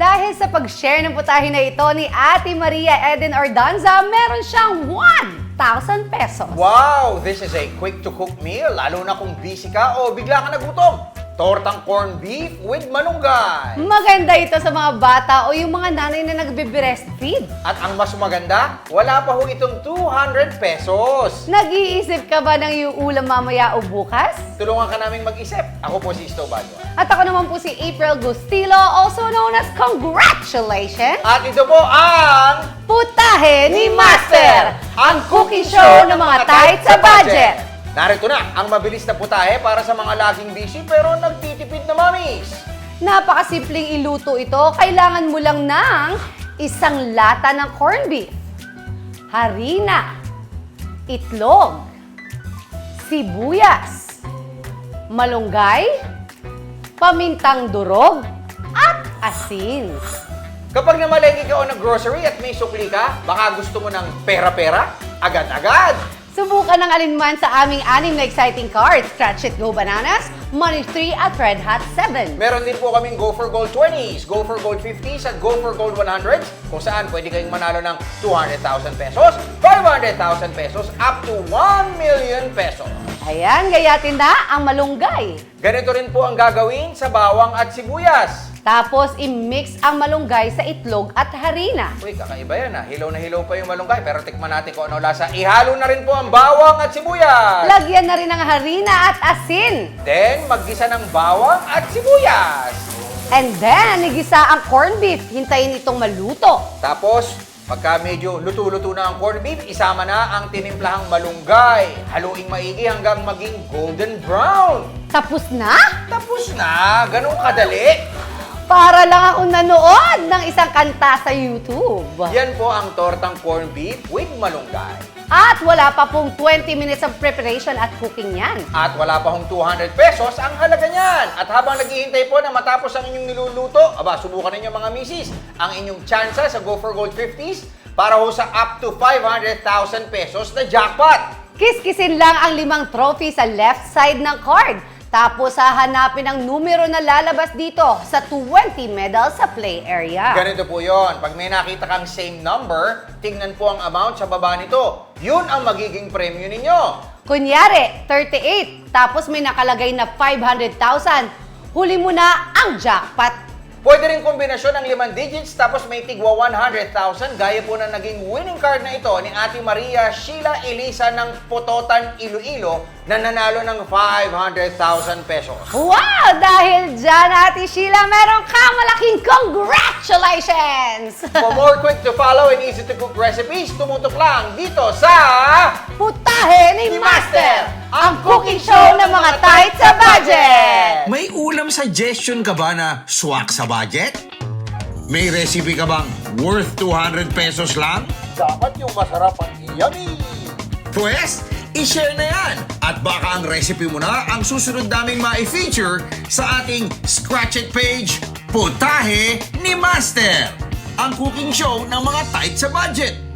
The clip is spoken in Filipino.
Dahil sa pag-share ng putahe na ito ni Ate Maria Eden Ordanza, meron siyang 1,000 pesos. Wow! This is a quick-to-cook meal, lalo na kung busy ka o bigla ka nagutom. Tortang corned beef with malunggay. Maganda ito sa mga bata o yung mga nanay na nagbe-breastfeed. At ang mas maganda, wala pa ho itong 200 pesos. Nag-iisip ka ba ng iuulam mamaya o bukas? Tulungan ka naming mag-isip. Ako po si Sto Badwa. At ako naman po si April Gustilo, also known as Congratulations! At ito po ang Putahe ni Master! Ang cooking show ng mga tight sa budget! Narito na ang mabilis na putahe para sa mga laging busy pero nagtitipid na mamis. Napakasimpleng iluto ito. Kailangan mo lang ng isang lata ng corned beef, harina, itlog, sibuyas, malunggay, pamintang durog, at asin. Kapag namalengke ka o nag-grocery at may sukli ka, baka gusto mo ng pera-pera, agad-agad. Subukan ng alinman sa aming anim na exciting cards. Scratch It Go Bananas, Money 3 at Red Hot 7. Meron din po kaming Go for Gold 20s, Go for Gold 50s at Go for Gold 100s kung saan pwede kayong manalo ng 200,000 pesos, 500,000 pesos, up to 1 million pesos. Ayan, gayatin na ang malunggay. Ganito rin po ang gagawin sa bawang at sibuyas. Tapos, i-mix ang malunggay sa itlog at harina. Uy, kakaiba yan ah. Hilaw na hilaw pa yung malunggay. Pero tikman natin kung ano lasa. Ihalo na rin po ang bawang at sibuyas. Lagyan na rin ng harina at asin. Then, maggisa ng bawang at sibuyas. And then, igisa ang corned beef. Hintayin itong maluto. Tapos, pagka medyo luto-luto na ang corned beef, isama na ang tinimplahang malunggay. Haluing maigi hanggang maging golden brown. Tapos na? Tapos na, ganun kadali. Para lang ako nanood ng isang kanta sa YouTube. Yan po ang tortang corned beef with malunggay. At wala pa pong 20 minutes of preparation at cooking yan. At wala pa hong 200 pesos ang halaga niyan. At habang naghihintay po na matapos ang inyong niluluto, aba, subukan ninyo mga misis, ang inyong tsansa sa Go for Gold 50s para ho sa up to 500,000 pesos na jackpot. Kiskisin lang ang limang trophy sa left side ng card. Tapos hahanapin ang numero na lalabas dito sa 20 medals sa play area. Ganito po yon. Pag may nakita kang same number, tingnan po ang amount sa baba nito. Yun ang magiging premyo ninyo. Kunyari, 38, tapos may nakalagay na 500,000. Huli mo na ang jackpot. Pwede rin kombinasyon ng limang digits tapos may tigwa 100,000 gaya po na naging winning card na ito ni Ate Maria Sheila Elisa ng Pototan, Iloilo na nanalo ng 500,000 pesos. Wow! Dahil dyan, Ate Sheila, meron kang malaking congratulations! For more quick to follow and easy to cook recipes, tumutok lang dito sa Putahe ni Master! Ang cooking show ng mga tight sa budget! May ulam suggestion ka ba na swak sa budget? May recipe ka bang worth 200 pesos lang? Dapat yung masarap at yummy! Pwes, i-share na yan! At baka ang recipe mo na ang susunod naming ma-feature sa ating Scratch It page, Putahe ni Master! Ang cooking show ng mga tight sa budget.